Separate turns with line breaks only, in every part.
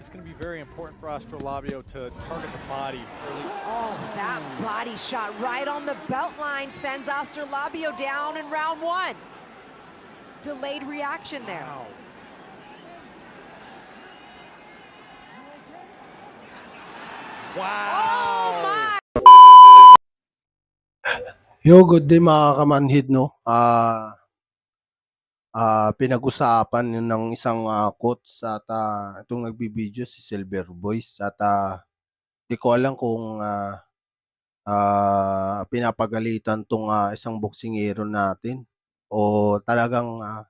it's going to be very important for Astrolabio to target the body early.
Oh, that body shot right on the belt line sends Astrolabio down in round one. Delayed reaction there.
Wow. Wow.
Oh my!
Yo, good day mga kamanhid, no? Ah, ah, pinag-usapan yun ng isang ah, coach at ah, itong nagbibideo si Silver Boys at ah, di ko alam kung ah, ah, pinapagalitan tong ah, isang boksingero natin o talagang ah,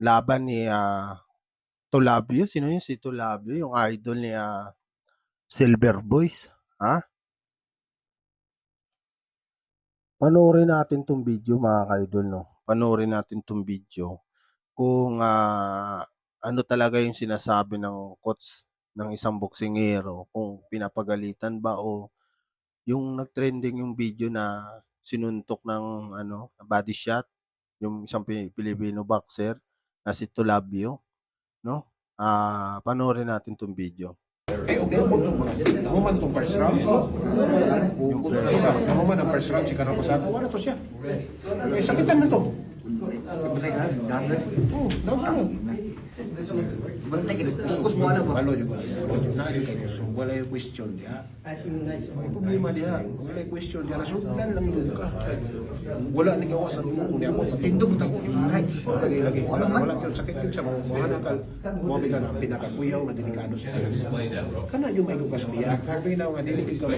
laban ni ah, Tulabio. Sino yun? Si Tulabio, yung idol ni ah, Silver Boys. Ha? Panoorin natin 'tong video mga ka-idol 'no. Panoorin natin 'tong video kung, ah, ano talaga yung sinasabi ng coach ng isang boksingero, kung pinapagalitan ba o yung nag-trending yung video na sinuntok ng ano, body shot, yung isang Pi Pilipino boxer na si Tulabio, 'no? Ah, panoorin natin 'tong video.
Eh, okay mo itong mga nahuman itong first round. Nila, nahuman ang first round si Carlos Pasado, wala to siya. Eh, sakitan na to.
Mo ano.
So, wala yung question diya. May problema diya. Wala yung question diya. Nasugdan lang yun ka. Wala nang gawa sa mo. Hindi ako
Tindog na ko, right?
Lagi. Wala. Wala sakit yun siya. Mga. Mga ka na, pinakakuyaw nga delikado siya. Kana yung may kukas niya. Kaya na nga, dili ka.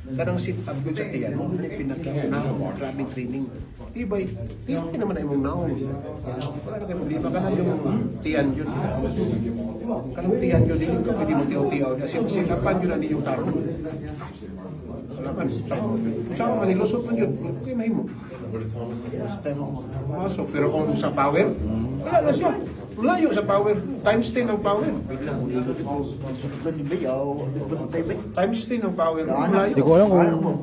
Kanang sit up sa tiyan mo, pinakinaon, grabing training. Tibay, tibay naman na imong naon. Wala na kayo problema, kanang yung tiyan yun. Kanang tiyan yun, dili ka pwede magtiyaw-tiyaw. Kasi silapan yun na ninyong taro. Silapan, saan man nilusot man yun, okay. Basta mo pumasok. Pero kung sa power, wala na siya. Layo sa power. Times 10 ang power. Times 10 ang power. Layo.
Di ko alam kung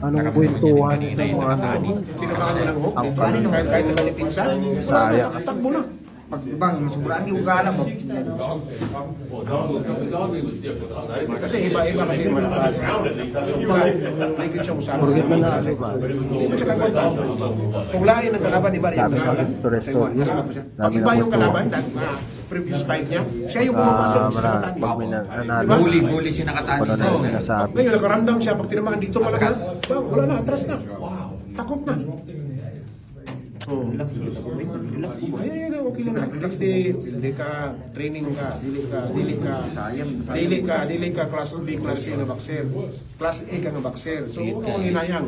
Ano
anong kwentuhan nitong ano,
Tinamaan mo lang ho.
Ang
Kahit, kahit, kahit nakalimpisan.
Sayang.
Takbo na.
Pag bang, sobrang yung gala mo.
Kasi iba-iba kasi yung malakas. Sukat. May good siya usapan.
Forget na na, ano ba?
Hindi siya kakwenta. Kung lain ng kalaban, iba
sa
Sa siya. Pag iba yung kalaban, previous fight niya, siya yung pumapasok
Ah,
sa
mara,
kalaban.
pag may na- nanalo,
Diba?
Huli-huli siya nakatali
ano na
sa
sinasabi.
Ngayon, nakaramdam siya pag tinamaan dito pala ka. Bang, wala na, atras na. Takot na. Oh.
Relax, relax, relax.
Ay, ay, ay, okay lang. Relax di, hindi ka, training ka, dili ka, dili ka,
Sayang,
dili ka, dili ka class B, class C na boxer. Class A ka nga boxer. So, huwag kang hinayang.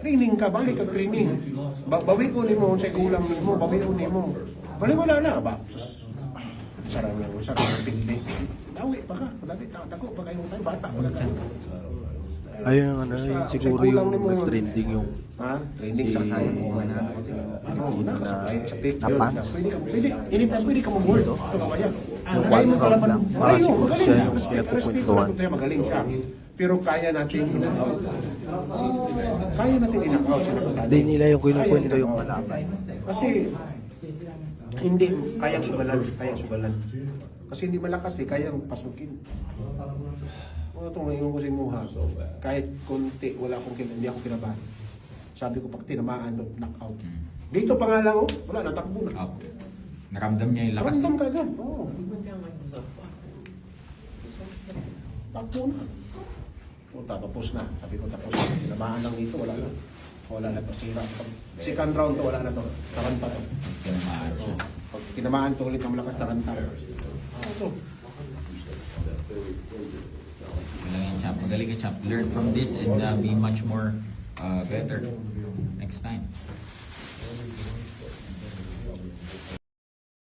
Training ka, balik ka training. Ba bawi ko ni mo, sa kulang ni mo, bawi ko ni mo. Bali, wala na ba? Sarang lang, sarang pindi. Dawi pa ka, dali, tako pa kayo tayo, bata pa na kayo.
Ayun, ano, yun, siguro yung trending yung
Ha? Training
Si-
sa sayang mo na.
Yung
na,
na-
sa pick
na pants.
Pwede pwede, anytime pwede ka mamaya.
Yung
Kaya mo
one round lang.
Ayaw,
siguro siya yung
na ito, magaling siya. Pero kaya natin in-out. Kaya natin in-out.
Hindi nila yung kinukwento yung kalaban.
Kasi hindi kayang sugalan, kayang sugalan. Kasi hindi malakas eh, kayang pasukin. Ano ito ngayon ko si Muha, kahit konti, wala akong kin hindi ako kinabahan. Sabi ko pag tinamaan, knockout. Dito pa nga lang, oh, wala, natakbo na.
Opo. Naramdam niya yung lakas.
Ramdam ka agad. Oo. Takbo na. O, tapos na. Sabi ko tapos na. Tinamaan lang dito, wala na. Wala na to. Sira. Pag second round to, wala na to. Taranta to.
Tinamaan siya.
Tinamaan to ulit ng malakas, taranta. Ah, ito.
Magaling champ. Magaling yung champ. Learn from this and uh, be much more uh, better next time.